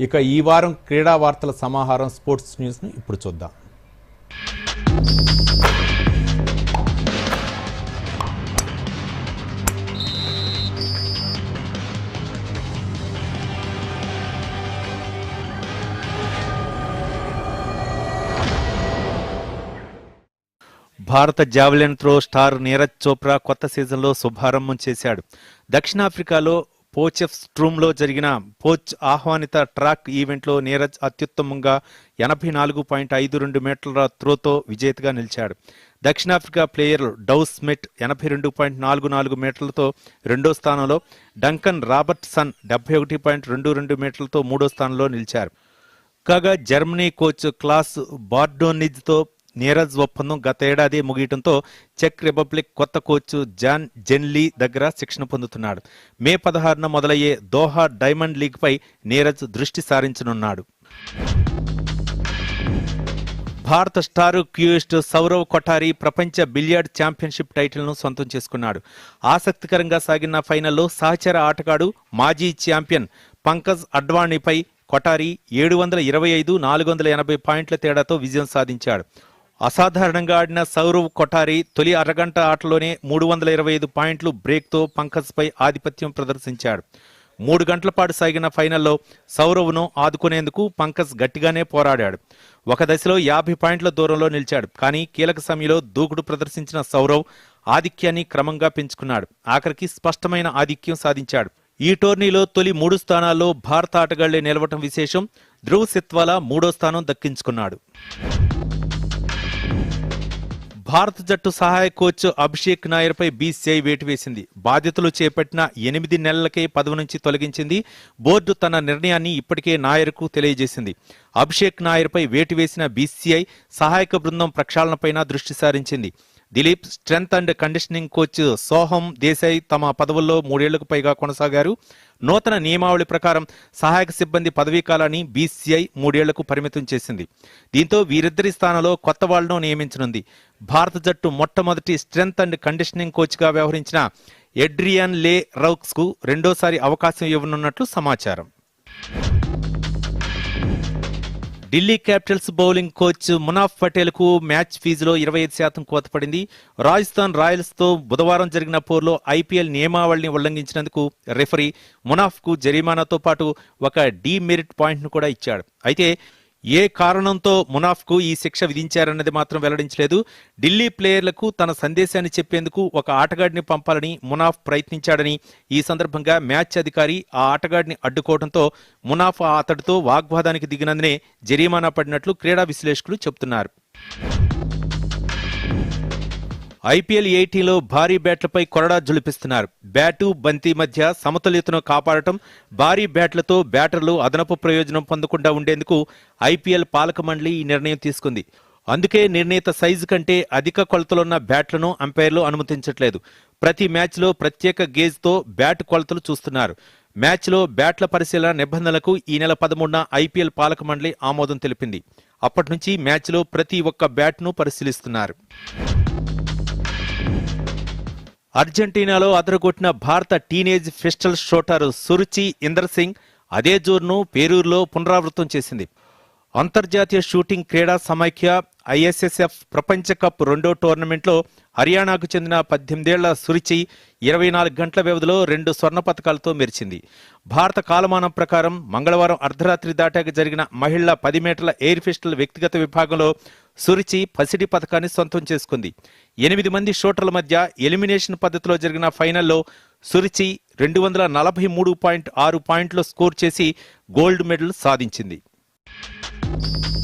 ఇక ఈ వారం క్రీడా వార్తల సమాహారం స్పోర్ట్స్ న్యూస్ను ఇప్పుడు చూద్దాం. భారత javelin throw star Neeraj Chopra కొత్త సీజన్లో శుభారంభం చేశాడు. దక్షిణాఫ్రికాలో పోచెఫ్ స్ట్రూమ్లో జరిగిన పోచ్ ఆహ్వానిత ట్రాక్ ఈవెంట్లో నీరజ్ అత్యుత్తమంగా ఎనభై నాలుగు పాయింట్ ఐదు రెండు మీటర్ల త్రోతో విజేతగా నిలిచాడు. దక్షిణాఫ్రికా ప్లేయర్ డౌస్ స్మిట్ ఎనభై రెండు పాయింట్ నాలుగు నాలుగు మీటర్లతో రెండో స్థానంలో డంకన్ రాబర్ట్సన్ డెబ్బై ఒకటి పాయింట్ రెండు రెండు మీటర్లతో మూడో స్థానంలో నిలిచారు. కాగా జర్మనీ కోచ్ క్లాస్ బార్డోనిజ్తో నీరజ్ ఒప్పందం గత ఏడాది ముగియటంతో చెక్ రిపబ్లిక్ కొత్త కోచ్ జాన్ జెన్లీ దగ్గర శిక్షణ పొందుతున్నాడు. మే పదహారున మొదలయ్యే దోహా డైమండ్ లీగ్పై నీరజ్ దృష్టి సారించనున్నాడు. భారత స్టార్ క్యూయిస్ట్ సౌరవ్ కొఠారి ప్రపంచ బిలియర్డ్ ఛాంపియన్షిప్ టైటిల్ను సొంతం చేసుకున్నాడు. ఆసక్తికరంగా సాగిన ఫైనల్లో సహచర ఆటగాడు మాజీ ఛాంపియన్ పంకజ్ అడ్వాణిపై కొఠారి ఏడు వందల ఇరవై ఐదు నాలుగు వందల ఎనభై పాయింట్ల తేడాతో విజయం సాధించాడు. అసాధారణంగా ఆడిన సౌరవ్ కొఠారి తొలి అరగంట ఆటలోనే మూడు వందల ఇరవై ఐదు పాయింట్లు బ్రేక్తో పంకజ్పై ఆధిపత్యం ప్రదర్శించాడు. మూడు గంటల పాటు సాగిన ఫైనల్లో సౌరవ్ను ఆదుకునేందుకు పంకజ్ గట్టిగానే పోరాడాడు. ఒక దశలో యాభై పాయింట్ల దూరంలో నిలిచాడు. కానీ కీలక సమయంలో దూకుడు ప్రదర్శించిన సౌరవ్ ఆధిక్యాన్ని క్రమంగా పెంచుకున్నాడు. ఆఖరికి స్పష్టమైన ఆధిక్యం సాధించాడు. ఈ టోర్నీలో తొలి మూడు స్థానాల్లో భారత ఆటగాళ్ళే నిలవటం విశేషం ధ్రువ్ సిత్వాలా మూడో స్థానం దక్కించుకున్నాడు. భారత జట్టు సహాయ కోచ్ అభిషేక్ నాయర్పై బీసీఐ వేటు వేసింది. బాధ్యతలు చేపట్టిన ఎనిమిది నెలలకే పదవి నుంచి తొలగించింది. బోర్డు తన నిర్ణయాన్ని ఇప్పటికే నాయర్కు తెలియజేసింది. అభిషేక్ నాయర్పై వేటు వేసిన బీసీఐ సహాయక బృందం ప్రక్షాళనపైన దృష్టి సారించింది. Dilip strength and conditioning coach Soham Desai తమ పదవుల్లో మూడేళ్ళకు పైగా కొనసాగారు. నూతన నియమావళి ప్రకారం సహాయక సిబ్బంది పదవీ కాలాన్ని బీసీఐ మూడేళ్ళకు పరిమితం చేసింది. దీంతో వీరిద్దరి స్థానంలో కొత్త వాళ్ళను నియమించనుంది. భారత జట్టు మొట్టమొదటి స్ట్రెంగ్త్ అండ్ కండిషనింగ్ కోచ్గా వ్యవహరించిన ఎడ్రియన్ లే రౌక్స్కు రెండోసారి అవకాశం ఇవ్వనున్నట్లు సమాచారం. Delhi Capitals bowling coach Munaf పటేల్కు match ఫీజులో ఇరవై ఐదు శాతం కోత పడింది. రాజస్థాన్ రాయల్స్తో బుధవారం జరిగిన పోరులో ఐపీఎల్ నియమావళిని ఉల్లంఘించినందుకు రెఫరీ మునాఫ్కు జరిమానాతో పాటు ఒక డీమెరిట్ పాయింట్ను కూడా ఇచ్చాడు. అయితే ఏ కారణంతో మునాఫ్కు ఈ శిక్ష విధించారన్నది మాత్రం వెల్లడించలేదు. ఢిల్లీ ప్లేయర్లకు తన సందేశాన్ని చెప్పేందుకు ఒక ఆటగాడిని పంపాలని మునాఫ్ ప్రయత్నించాడని ఈ సందర్భంగా మ్యాచ్ అధికారి ఆ ఆటగాడిని అడ్డుకోవడంతో మునాఫ్ ఆ అతడితో వాగ్వాదానికి దిగినందునే జరిమానా పడినట్లు క్రీడా విశ్లేషకులు చెబుతున్నారు. ఐపీఎల్ ఎయిటీలో భారీ బ్యాట్లపై కొరడా జులిపిస్తున్నారు. బ్యాటు బంతి మధ్య సమతుల్యతను కాపాడటం భారీ బ్యాట్లతో బ్యాటర్లు అదనపు ప్రయోజనం పొందకుండా ఉండేందుకు ఐపీఎల్ పాలక మండలి ఈ నిర్ణయం తీసుకుంది. అందుకే నిర్ణీత సైజు కంటే అధిక కొలతలున్న బ్యాట్లను అంపైర్లు అనుమతించట్లేదు. ప్రతి మ్యాచ్లో ప్రత్యేక గేజ్తో బ్యాట్ కొలతలు చూస్తున్నారు. మ్యాచ్లో బ్యాట్ల పరిశీలన నిబంధనలకు ఈ నెల పదమూడున ఐపీఎల్ పాలక మండలి ఆమోదం తెలిపింది. అప్పటి నుంచి మ్యాచ్లో ప్రతి ఒక్క బ్యాట్ను పరిశీలిస్తున్నారు. అర్జెంటీనాలో అదరగొట్టిన భారత teenage pistol shooter Suruchi Inder Singh అదే జోర్ను పేరూరులో పునరావృతం చేసింది. అంతర్జాతీయ షూటింగ్ క్రీడా సమైక్య ఐఎస్ఎస్ఎఫ్ ప్రపంచ కప్ రెండో టోర్నమెంట్లో హర్యానాకు చెందిన పద్దెనిమిదేళ్ళ సురిచి ఇరవై నాలుగు గంటల వ్యవధిలో రెండు స్వర్ణ పథకాలతో మెరిచింది. భారత కాలమానం ప్రకారం మంగళవారం అర్ధరాత్రి దాటాక జరిగిన మహిళల పది మీటర్ల ఎయిర్ పిస్టల్ వ్యక్తిగత విభాగంలో సురిచి పసిడి పథకాన్ని సొంతం చేసుకుంది. ఎనిమిది మంది షూటర్ల మధ్య ఎలిమినేషన్ పద్ధతిలో జరిగిన ఫైనల్లో సురిచి రెండు వందల నలభై మూడు పాయింట్ ఆరు పాయింట్లు స్కోర్ చేసి గోల్డ్ మెడల్ సాధించింది. Thank you.